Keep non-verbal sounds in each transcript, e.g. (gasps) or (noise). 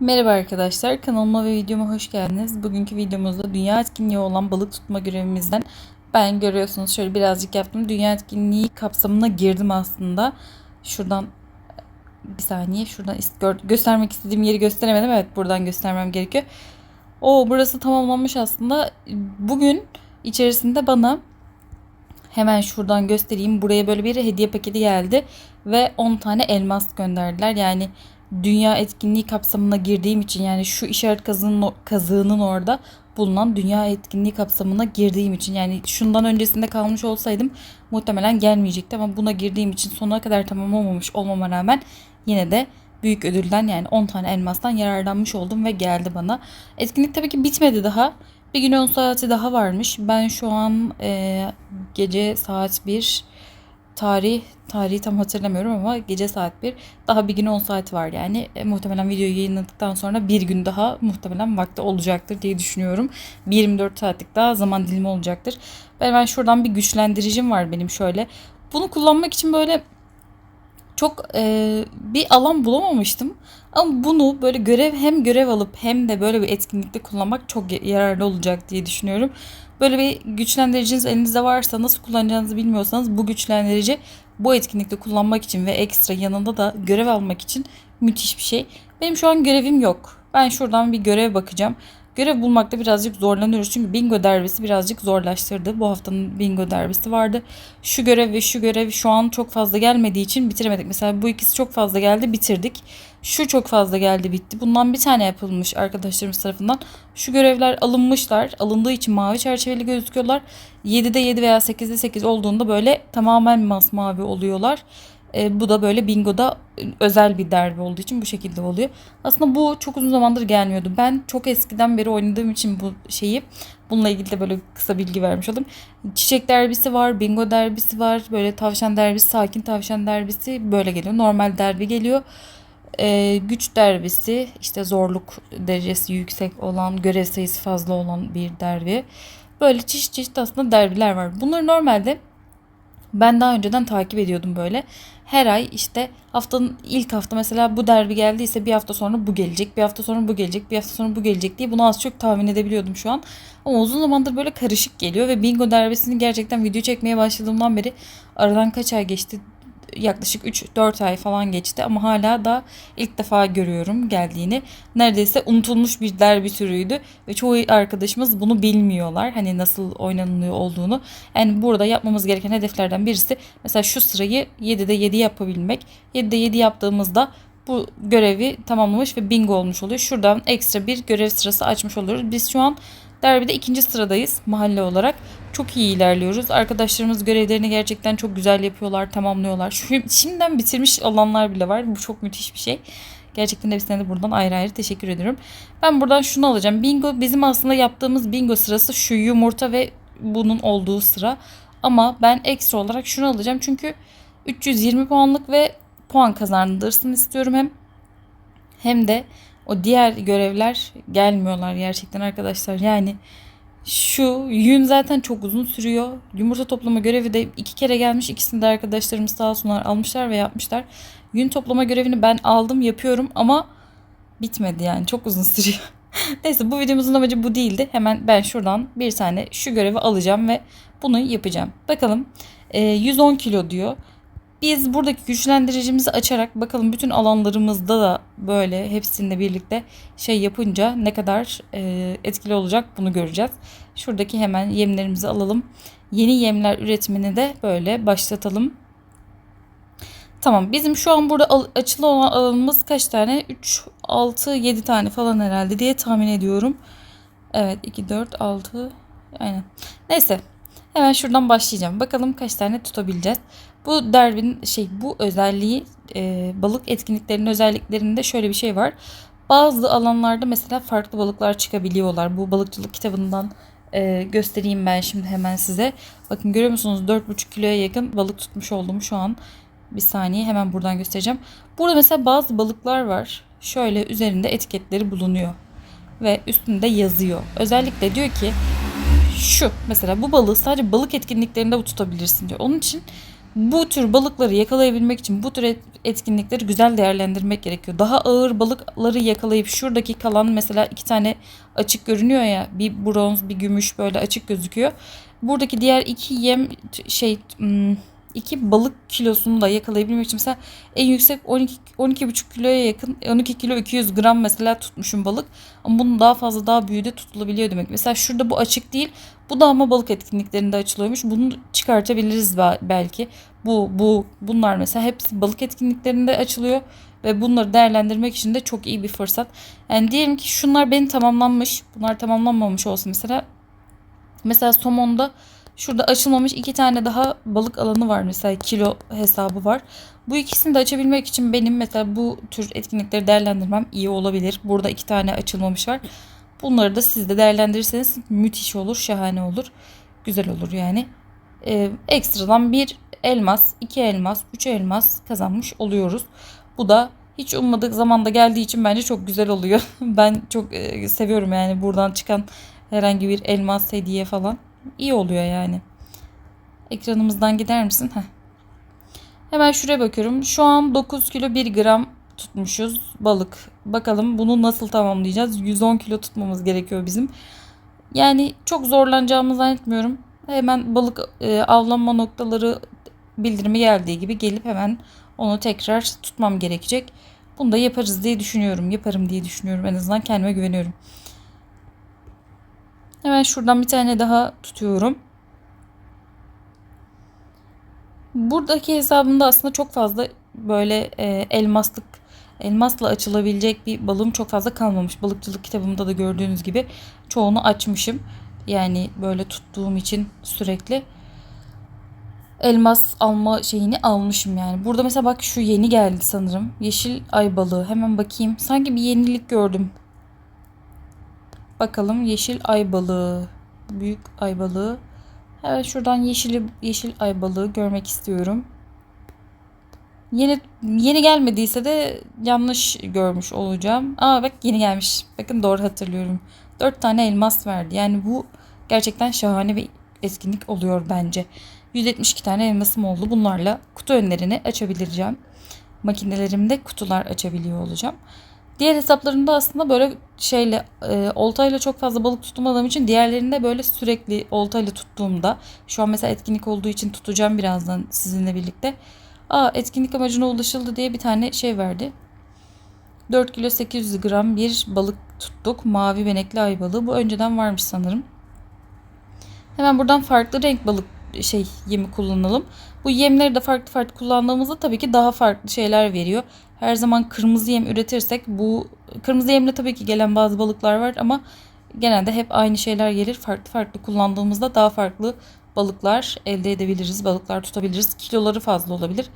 Merhaba arkadaşlar, kanalıma ve videoma hoş geldiniz. Bugünkü videomuzda dünya etkinliği olan balık tutma görevimizden ben görüyorsunuz şöyle birazcık yaptım. Dünya etkinliği kapsamına girdim aslında. Şuradan bir saniye şuradan göstermek istediğim yeri gösteremedim. Evet buradan göstermem gerekiyor. O burası tamamlanmış aslında. Bugün içerisinde bana hemen şuradan göstereyim. Buraya böyle bir hediye paketi geldi ve 10 tane elmas gönderdiler. Yani dünya etkinliği kapsamına girdiğim için yani şu işaret kazığının, kazığının orada bulunan dünya etkinliği kapsamına girdiğim için yani şundan öncesinde kalmış olsaydım muhtemelen gelmeyecekti ama buna girdiğim için sonuna kadar tamamlamamış olmama rağmen yine de büyük ödülden yani 10 tane elmastan yararlanmış oldum ve geldi bana. Etkinlik tabii ki bitmedi daha. Bir gün 10 saati daha varmış. Ben şu an e, gece saat 1 tarih tarihi tam hatırlamıyorum ama gece saat 1 daha bir gün 10 saat var yani e, muhtemelen videoyu yayınladıktan sonra bir gün daha muhtemelen vakti olacaktır diye düşünüyorum. Bir 24 saatlik daha zaman dilimi olacaktır. Ben hemen şuradan bir güçlendiricim var benim şöyle. Bunu kullanmak için böyle çok e, bir alan bulamamıştım. Ama bunu böyle görev hem görev alıp hem de böyle bir etkinlikte kullanmak çok yararlı olacak diye düşünüyorum. Böyle bir güçlendiriciniz elinizde varsa nasıl kullanacağınızı bilmiyorsanız bu güçlendirici bu etkinlikte kullanmak için ve ekstra yanında da görev almak için müthiş bir şey. Benim şu an görevim yok. Ben şuradan bir görev bakacağım. Görev bulmakta birazcık zorlanıyoruz. Çünkü bingo derbisi birazcık zorlaştırdı. Bu haftanın bingo derbisi vardı. Şu görev ve şu görev şu an çok fazla gelmediği için bitiremedik. Mesela bu ikisi çok fazla geldi bitirdik. Şu çok fazla geldi bitti. Bundan bir tane yapılmış arkadaşlarımız tarafından. Şu görevler alınmışlar. Alındığı için mavi çerçeveli gözüküyorlar. 7'de 7 veya 8'de 8 olduğunda böyle tamamen masmavi oluyorlar. E, bu da böyle bingoda özel bir derbi olduğu için bu şekilde oluyor. Aslında bu çok uzun zamandır gelmiyordu. Ben çok eskiden beri oynadığım için bu şeyi bununla ilgili de böyle kısa bilgi vermiş oldum. Çiçek derbisi var, bingo derbisi var, böyle tavşan derbisi, sakin tavşan derbisi böyle geliyor. Normal derbi geliyor. E, güç derbisi işte zorluk derecesi yüksek olan, görev sayısı fazla olan bir derbi. Böyle çeşit çeşit aslında derbiler var. Bunları normalde ben daha önceden takip ediyordum böyle. Her ay işte haftanın ilk hafta mesela bu derbi geldiyse bir hafta sonra bu gelecek, bir hafta sonra bu gelecek, bir hafta sonra bu gelecek diye bunu az çok tahmin edebiliyordum şu an. Ama uzun zamandır böyle karışık geliyor ve bingo derbisini gerçekten video çekmeye başladığımdan beri aradan kaç ay geçti yaklaşık 3-4 ay falan geçti ama hala da ilk defa görüyorum geldiğini. Neredeyse unutulmuş bir derbi türüydü ve çoğu arkadaşımız bunu bilmiyorlar. Hani nasıl oynanılıyor olduğunu. Yani burada yapmamız gereken hedeflerden birisi mesela şu sırayı 7'de 7 yapabilmek. 7'de 7 yaptığımızda bu görevi tamamlamış ve bingo olmuş oluyor. Şuradan ekstra bir görev sırası açmış oluyoruz. Biz şu an derbide ikinci sıradayız mahalle olarak. Çok iyi ilerliyoruz. Arkadaşlarımız görevlerini gerçekten çok güzel yapıyorlar, tamamlıyorlar. Şu, şimdiden bitirmiş olanlar bile var. Bu çok müthiş bir şey. Gerçekten hepsine de buradan ayrı ayrı teşekkür ediyorum. Ben buradan şunu alacağım. Bingo bizim aslında yaptığımız bingo sırası şu yumurta ve bunun olduğu sıra. Ama ben ekstra olarak şunu alacağım. Çünkü 320 puanlık ve puan kazandırsın istiyorum hem. Hem de o diğer görevler gelmiyorlar gerçekten arkadaşlar. Yani şu yün zaten çok uzun sürüyor. Yumurta toplama görevi de iki kere gelmiş. İkisini de arkadaşlarımız sağ olsunlar almışlar ve yapmışlar. Yün toplama görevini ben aldım yapıyorum ama bitmedi yani çok uzun (laughs) sürüyor. Neyse bu videomuzun amacı bu değildi. Hemen ben şuradan bir tane şu görevi alacağım ve bunu yapacağım. Bakalım e, 110 kilo diyor. Biz buradaki güçlendiricimizi açarak bakalım bütün alanlarımızda da böyle hepsinde birlikte şey yapınca ne kadar e, etkili olacak bunu göreceğiz. Şuradaki hemen yemlerimizi alalım. Yeni yemler üretimini de böyle başlatalım. Tamam bizim şu an burada açılı olan alanımız kaç tane? 3, 6, 7 tane falan herhalde diye tahmin ediyorum. Evet 2, 4, 6 aynen. Neyse hemen şuradan başlayacağım. Bakalım kaç tane tutabileceğiz. Bu derbinin şey bu özelliği e, balık etkinliklerinin özelliklerinde şöyle bir şey var. Bazı alanlarda mesela farklı balıklar çıkabiliyorlar. Bu balıkçılık kitabından e, göstereyim ben şimdi hemen size. Bakın görüyor musunuz 4,5 kiloya yakın balık tutmuş oldum şu an. Bir saniye hemen buradan göstereceğim. Burada mesela bazı balıklar var. Şöyle üzerinde etiketleri bulunuyor. Ve üstünde yazıyor. Özellikle diyor ki şu mesela bu balığı sadece balık etkinliklerinde tutabilirsin diyor. Onun için bu tür balıkları yakalayabilmek için bu tür et- etkinlikleri güzel değerlendirmek gerekiyor. Daha ağır balıkları yakalayıp şuradaki kalan mesela iki tane açık görünüyor ya bir bronz bir gümüş böyle açık gözüküyor. Buradaki diğer iki yem şey hmm, iki balık kilosunu da yakalayabilmek için mesela en yüksek 12 12,5 kiloya yakın 12 kilo 200 gram mesela tutmuşum balık. Ama bunun daha fazla daha büyüğü de tutulabiliyor demek. Mesela şurada bu açık değil. Bu da ama balık etkinliklerinde açılıyormuş. Bunu çıkartabiliriz be- belki. Bu bu bunlar mesela hepsi balık etkinliklerinde açılıyor ve bunları değerlendirmek için de çok iyi bir fırsat. Yani diyelim ki şunlar benim tamamlanmış. Bunlar tamamlanmamış olsun mesela. Mesela somonda şurada açılmamış iki tane daha balık alanı var mesela kilo hesabı var. Bu ikisini de açabilmek için benim mesela bu tür etkinlikleri değerlendirmem iyi olabilir. Burada iki tane açılmamış var. Bunları da siz de değerlendirirseniz müthiş olur, şahane olur. Güzel olur yani. Ee, ekstradan bir elmas, iki elmas, üç elmas kazanmış oluyoruz. Bu da hiç ummadık zamanda geldiği için bence çok güzel oluyor. (laughs) ben çok e, seviyorum yani buradan çıkan herhangi bir elmas hediye falan. İyi oluyor yani. Ekranımızdan gider misin? Heh. Hemen şuraya bakıyorum. Şu an 9 kilo 1 gram tutmuşuz balık. Bakalım bunu nasıl tamamlayacağız? 110 kilo tutmamız gerekiyor bizim. Yani çok zorlanacağımızı zannetmiyorum. Hemen balık e, avlanma noktaları bildirimi geldiği gibi gelip hemen onu tekrar tutmam gerekecek. Bunu da yaparız diye düşünüyorum. Yaparım diye düşünüyorum. En azından kendime güveniyorum. Hemen şuradan bir tane daha tutuyorum. Buradaki hesabımda aslında çok fazla böyle e, elmaslık elmasla açılabilecek bir balığım çok fazla kalmamış. Balıkçılık kitabımda da gördüğünüz gibi çoğunu açmışım. Yani böyle tuttuğum için sürekli elmas alma şeyini almışım yani. Burada mesela bak şu yeni geldi sanırım. Yeşil ay balığı. Hemen bakayım. Sanki bir yenilik gördüm. Bakalım yeşil ay. Büyük ay. Evet şuradan yeşil yeşil ay görmek istiyorum. Yeni yeni gelmediyse de yanlış görmüş olacağım. Aa bak yeni gelmiş. Bakın doğru hatırlıyorum. 4 tane elmas verdi. Yani bu gerçekten şahane bir etkinlik oluyor bence. 172 tane elmasım oldu. Bunlarla kutu önlerini açabileceğim. Makinelerimde kutular açabiliyor olacağım. Diğer hesaplarımda aslında böyle şeyle e, oltayla çok fazla balık tutmadığım için diğerlerinde böyle sürekli oltayla tuttuğumda şu an mesela etkinlik olduğu için tutacağım birazdan sizinle birlikte. Aa etkinlik amacına ulaşıldı diye bir tane şey verdi. 4 kilo 800 gram bir balık tuttuk. Mavi benekli ay balığı. Bu önceden varmış sanırım. Hemen buradan farklı renk balık şey yemi kullanalım. Bu yemleri de farklı farklı kullandığımızda tabii ki daha farklı şeyler veriyor. Her zaman kırmızı yem üretirsek bu kırmızı yemle tabii ki gelen bazı balıklar var ama genelde hep aynı şeyler gelir. Farklı farklı kullandığımızda daha farklı balıklar elde edebiliriz. Balıklar tutabiliriz. Kiloları fazla olabilir.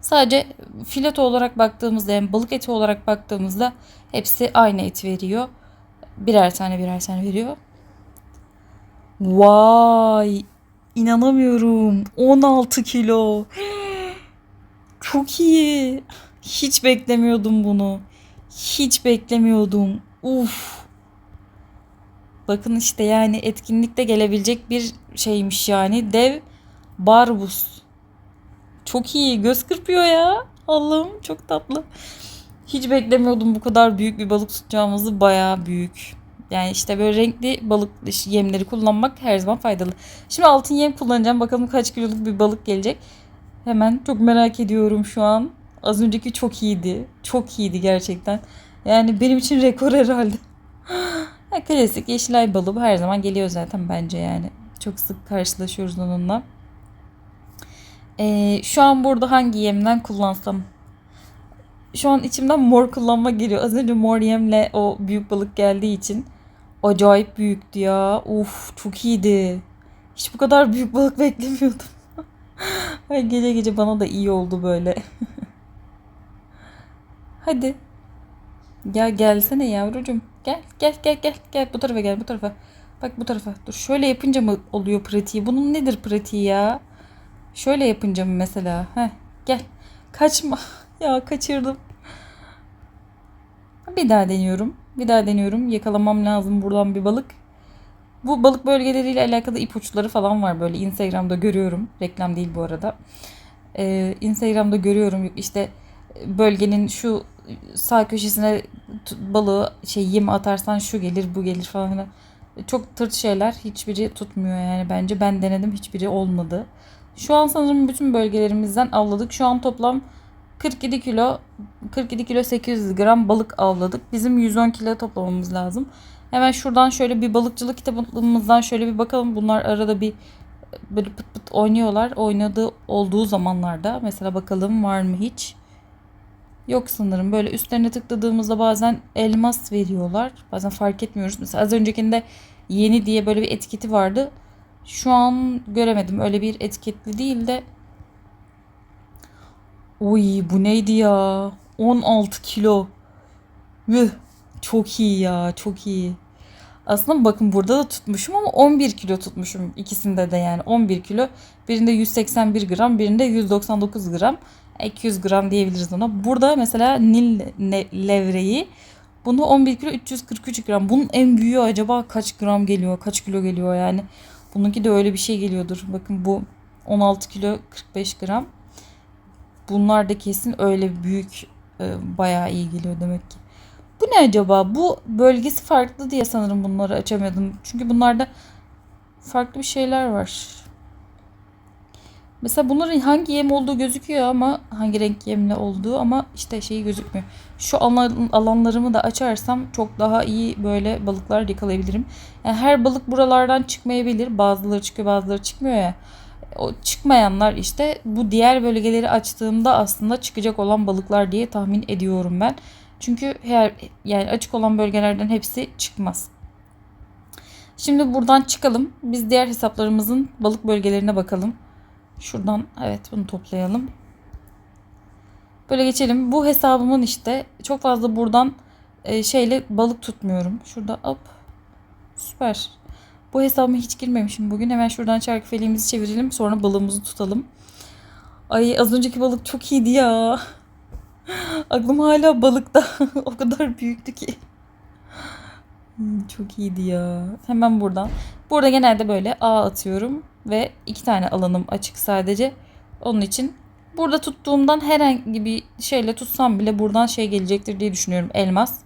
Sadece fileto olarak baktığımızda yani balık eti olarak baktığımızda hepsi aynı et veriyor. Birer tane birer tane veriyor. Vay inanamıyorum 16 kilo. (gasps) Çok iyi. Hiç beklemiyordum bunu. Hiç beklemiyordum. Uf. Bakın işte yani etkinlikte gelebilecek bir şeymiş yani. Dev barbus. Çok iyi. Göz kırpıyor ya. Allah'ım çok tatlı. Hiç beklemiyordum bu kadar büyük bir balık tutacağımızı. Bayağı büyük. Yani işte böyle renkli balık yemleri kullanmak her zaman faydalı. Şimdi altın yem kullanacağım. Bakalım kaç kiloluk bir balık gelecek. Hemen çok merak ediyorum şu an. Az önceki çok iyiydi. Çok iyiydi gerçekten. Yani benim için rekor herhalde. (gasps) ha, klasik yeşilay balığı her zaman geliyor zaten bence yani. Çok sık karşılaşıyoruz onunla. Ee, şu an burada hangi yemden kullansam? Şu an içimden mor kullanma geliyor. Az önce mor yemle o büyük balık geldiği için acayip büyüktü ya. Uf çok iyiydi. Hiç bu kadar büyük balık beklemiyordum. (laughs) Gece gece bana da iyi oldu böyle. (laughs) Hadi. Ya gelsene yavrucuğum. Gel gel gel gel. Gel bu tarafa gel bu tarafa. Bak bu tarafa. Dur şöyle yapınca mı oluyor pratiği? Bunun nedir pratiği ya? Şöyle yapınca mı mesela? Heh gel. Kaçma. (laughs) Ya kaçırdım. Bir daha deniyorum. Bir daha deniyorum. Yakalamam lazım buradan bir balık. Bu balık bölgeleriyle alakalı ipuçları falan var böyle Instagram'da görüyorum. Reklam değil bu arada. e, Instagram'da görüyorum işte bölgenin şu sağ köşesine balığı şey yem atarsan şu gelir bu gelir falan filan. Çok tırt şeyler hiçbiri tutmuyor yani bence ben denedim hiçbiri olmadı. Şu an sanırım bütün bölgelerimizden avladık. Şu an toplam 47 kilo 47 kilo 800 gram balık avladık. Bizim 110 kilo toplamamız lazım. Hemen şuradan şöyle bir balıkçılık kitabımızdan şöyle bir bakalım. Bunlar arada bir böyle pıt pıt oynuyorlar. Oynadığı olduğu zamanlarda mesela bakalım var mı hiç? Yok sanırım. Böyle üstlerine tıkladığımızda bazen elmas veriyorlar. Bazen fark etmiyoruz. Mesela az öncekinde yeni diye böyle bir etiketi vardı. Şu an göremedim. Öyle bir etiketli değil de Uy bu neydi ya? 16 kilo. Üh, çok iyi ya çok iyi. Aslında bakın burada da tutmuşum ama 11 kilo tutmuşum ikisinde de yani 11 kilo. Birinde 181 gram birinde 199 gram. 200 gram diyebiliriz ona. Burada mesela Nil levreği bunu 11 kilo 343 gram. Bunun en büyüğü acaba kaç gram geliyor? Kaç kilo geliyor yani? Bununki de öyle bir şey geliyordur. Bakın bu 16 kilo 45 gram. Bunlar da kesin öyle büyük e, bayağı iyi geliyor demek ki. Bu ne acaba? Bu bölgesi farklı diye sanırım bunları açamadım. Çünkü bunlarda farklı bir şeyler var. Mesela bunların hangi yem olduğu gözüküyor ama hangi renk yemle olduğu ama işte şeyi gözükmüyor. Şu alan, alanlarımı da açarsam çok daha iyi böyle balıklar yakalayabilirim. Yani her balık buralardan çıkmayabilir. Bazıları çıkıyor bazıları çıkmıyor ya. O çıkmayanlar işte bu diğer bölgeleri açtığımda aslında çıkacak olan balıklar diye tahmin ediyorum ben. Çünkü her yani açık olan bölgelerden hepsi çıkmaz. Şimdi buradan çıkalım. Biz diğer hesaplarımızın balık bölgelerine bakalım. Şuradan evet bunu toplayalım. Böyle geçelim. Bu hesabımın işte çok fazla buradan e, şeyle balık tutmuyorum. Şurada hop. Süper. Bu hesabıma hiç girmemişim bugün. Hemen şuradan çarkı feleğimizi çevirelim. Sonra balığımızı tutalım. Ay az önceki balık çok iyiydi ya. (laughs) Aklım hala balıkta. (laughs) o kadar büyüktü ki. Hmm, Çok iyiydi ya. Hemen buradan. Burada genelde böyle ağ atıyorum. Ve iki tane alanım açık sadece. Onun için burada tuttuğumdan herhangi bir şeyle tutsam bile buradan şey gelecektir diye düşünüyorum. Elmas.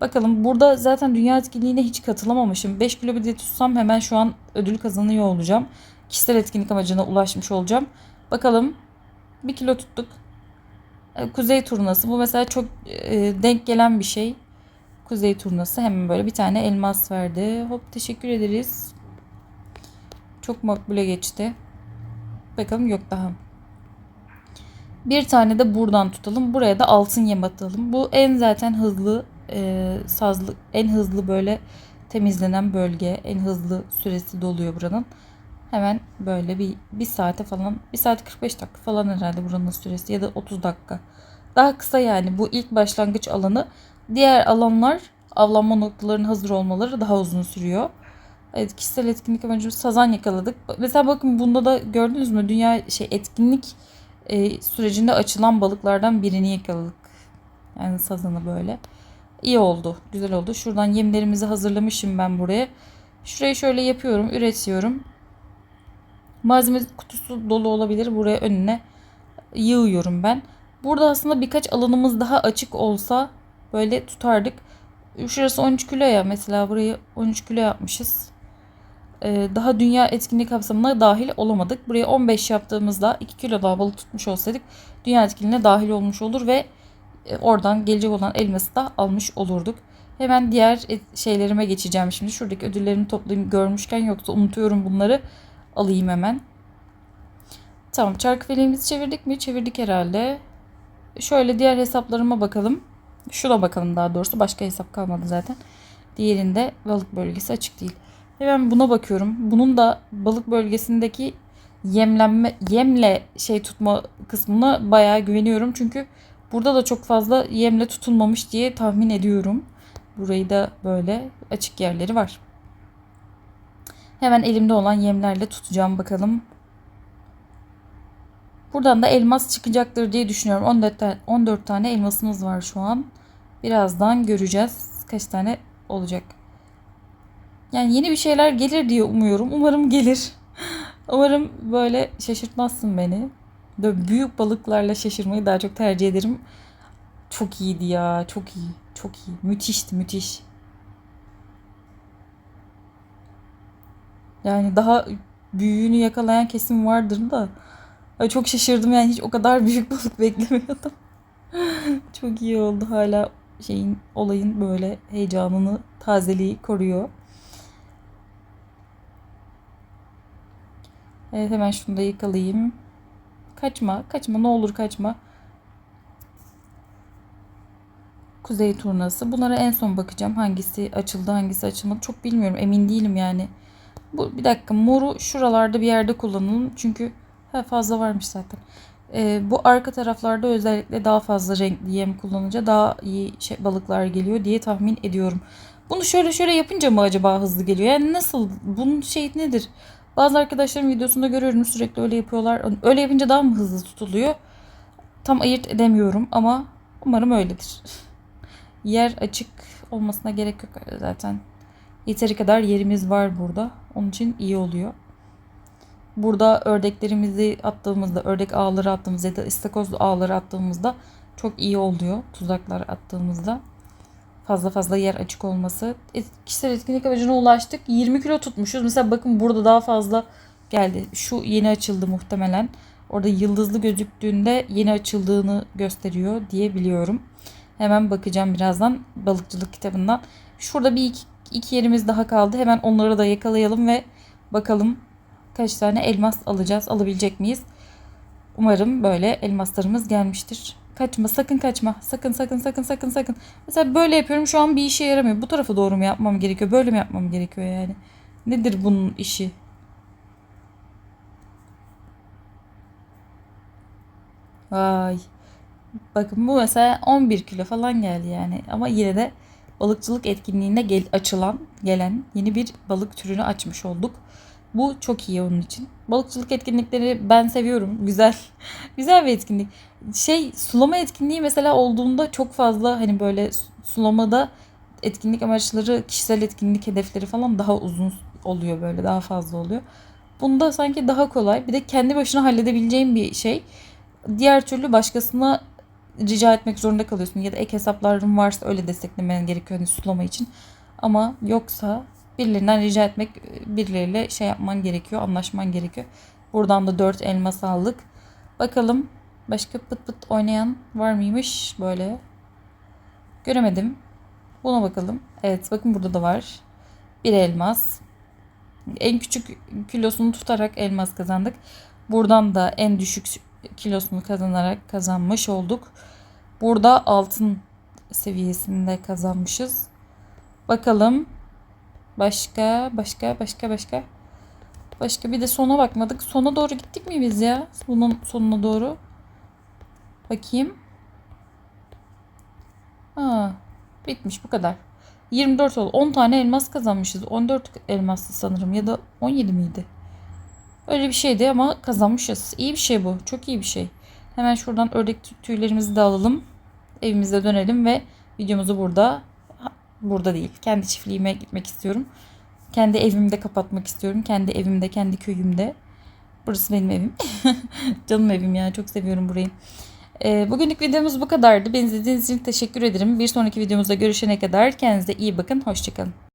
Bakalım burada zaten dünya etkinliğine hiç katılamamışım. 5 kilo bir de tutsam hemen şu an ödül kazanıyor olacağım. Kişisel etkinlik amacına ulaşmış olacağım. Bakalım. 1 kilo tuttuk. E, Kuzey turnası. Bu mesela çok e, denk gelen bir şey. Kuzey turnası. Hemen böyle bir tane elmas verdi. Hop teşekkür ederiz. Çok makbule geçti. Bakalım yok daha. Bir tane de buradan tutalım. Buraya da altın yem atalım. Bu en zaten hızlı e, sazlı en hızlı böyle temizlenen bölge. En hızlı süresi doluyor buranın. Hemen böyle bir, bir saate falan bir saat 45 dakika falan herhalde buranın süresi ya da 30 dakika. Daha kısa yani bu ilk başlangıç alanı. Diğer alanlar avlanma noktalarının hazır olmaları daha uzun sürüyor. Evet kişisel etkinlik amacımız sazan yakaladık. Mesela bakın bunda da gördünüz mü dünya şey etkinlik e, sürecinde açılan balıklardan birini yakaladık. Yani sazanı böyle. İyi oldu. Güzel oldu. Şuradan yemlerimizi hazırlamışım ben buraya. Şurayı şöyle yapıyorum. Üretiyorum. Malzeme kutusu dolu olabilir. Buraya önüne yığıyorum ben. Burada aslında birkaç alanımız daha açık olsa böyle tutardık. Şurası 13 kilo ya mesela burayı 13 kilo yapmışız. Ee, daha dünya etkinliği kapsamına dahil olamadık. Buraya 15 yaptığımızda 2 kilo daha balık tutmuş olsaydık dünya etkinliğine dahil olmuş olur ve e, oradan gelecek olan elması da almış olurduk. Hemen diğer et- şeylerime geçeceğim şimdi. Şuradaki ödüllerimi toplayayım görmüşken yoksa unutuyorum bunları. Alayım hemen. Tamam çarkı feleğimizi çevirdik mi? Çevirdik herhalde. Şöyle diğer hesaplarıma bakalım. Şuna bakalım daha doğrusu. Başka hesap kalmadı zaten. Diğerinde balık bölgesi açık değil. Hemen buna bakıyorum. Bunun da balık bölgesindeki yemlenme yemle şey tutma kısmına bayağı güveniyorum. Çünkü burada da çok fazla yemle tutulmamış diye tahmin ediyorum. Burayı da böyle açık yerleri var. Hemen elimde olan yemlerle tutacağım bakalım. Buradan da elmas çıkacaktır diye düşünüyorum. 14 tane, 14 tane elmasımız var şu an. Birazdan göreceğiz kaç tane olacak. Yani yeni bir şeyler gelir diye umuyorum. Umarım gelir. (laughs) Umarım böyle şaşırtmazsın beni. Böyle büyük balıklarla şaşırmayı daha çok tercih ederim. Çok iyiydi ya. Çok iyi. Çok iyi. Müthişti müthiş. Yani daha büyüğünü yakalayan kesim vardır da. Çok şaşırdım yani hiç o kadar (laughs) büyük balık beklemiyordum. (laughs) çok iyi oldu hala şeyin olayın böyle heyecanını, tazeliği koruyor. Evet hemen şunu da yakalayayım. Kaçma, kaçma ne olur kaçma. Kuzey turnası. Bunlara en son bakacağım. Hangisi açıldı, hangisi açılmadı. Çok bilmiyorum. Emin değilim yani. Bu bir dakika moru şuralarda bir yerde kullanalım. Çünkü ha, fazla varmış zaten. Ee, bu arka taraflarda özellikle daha fazla renkli yem kullanınca daha iyi şey, balıklar geliyor diye tahmin ediyorum. Bunu şöyle şöyle yapınca mı acaba hızlı geliyor? Yani nasıl? Bunun şey nedir? Bazı arkadaşlarım videosunda görüyorum sürekli öyle yapıyorlar. Öyle yapınca daha mı hızlı tutuluyor? Tam ayırt edemiyorum ama umarım öyledir. (laughs) Yer açık olmasına gerek yok zaten. Yeteri kadar yerimiz var burada. Onun için iyi oluyor. Burada ördeklerimizi attığımızda, ördek ağları attığımızda ya da istakoz ağları attığımızda çok iyi oluyor. Tuzaklar attığımızda. Fazla fazla yer açık olması. Et, kişisel etkinlik amacına ulaştık. 20 kilo tutmuşuz. Mesela bakın burada daha fazla geldi. Şu yeni açıldı muhtemelen. Orada yıldızlı gözüktüğünde yeni açıldığını gösteriyor diye biliyorum. Hemen bakacağım birazdan balıkçılık kitabından. Şurada bir iki, iki yerimiz daha kaldı. Hemen onları da yakalayalım ve bakalım kaç tane elmas alacağız. Alabilecek miyiz? Umarım böyle elmaslarımız gelmiştir. Kaçma sakın kaçma. Sakın sakın sakın sakın sakın. Mesela böyle yapıyorum şu an bir işe yaramıyor. Bu tarafa doğru mu yapmam gerekiyor? Böyle mi yapmam gerekiyor yani? Nedir bunun işi? Vay. Bakın bu mesela 11 kilo falan geldi yani. Ama yine de balıkçılık etkinliğinde gel açılan, gelen yeni bir balık türünü açmış olduk. Bu çok iyi onun için. Balıkçılık etkinlikleri ben seviyorum. Güzel. (laughs) Güzel bir etkinlik. Şey sulama etkinliği mesela olduğunda çok fazla hani böyle sulamada etkinlik amaçları, kişisel etkinlik hedefleri falan daha uzun oluyor böyle daha fazla oluyor. Bunda sanki daha kolay. Bir de kendi başına halledebileceğin bir şey. Diğer türlü başkasına rica etmek zorunda kalıyorsun. Ya da ek hesapların varsa öyle desteklemen gerekiyor hani sulama için. Ama yoksa birilerinden rica etmek, birileriyle şey yapman gerekiyor, anlaşman gerekiyor. Buradan da 4 elmas aldık. Bakalım başka pıt pıt oynayan var mıymış böyle. Göremedim. Buna bakalım. Evet bakın burada da var. Bir elmas. En küçük kilosunu tutarak elmas kazandık. Buradan da en düşük kilosunu kazanarak kazanmış olduk. Burada altın seviyesinde kazanmışız. Bakalım Başka, başka, başka, başka. Başka bir de sona bakmadık. Sona doğru gittik mi biz ya? Bunun sonuna doğru. Bakayım. Ha, bitmiş bu kadar. 24 oldu. 10 tane elmas kazanmışız. 14 elmaslı sanırım ya da 17 miydi? Öyle bir şeydi ama kazanmışız. İyi bir şey bu. Çok iyi bir şey. Hemen şuradan ördek tüylerimizi de alalım. Evimize dönelim ve videomuzu burada burada değil. Kendi çiftliğime gitmek istiyorum. Kendi evimde kapatmak istiyorum. Kendi evimde, kendi köyümde. Burası benim evim. (laughs) Canım evim yani çok seviyorum burayı. Ee, bugünlük videomuz bu kadardı. Beni izlediğiniz için teşekkür ederim. Bir sonraki videomuzda görüşene kadar kendinize iyi bakın. Hoşçakalın.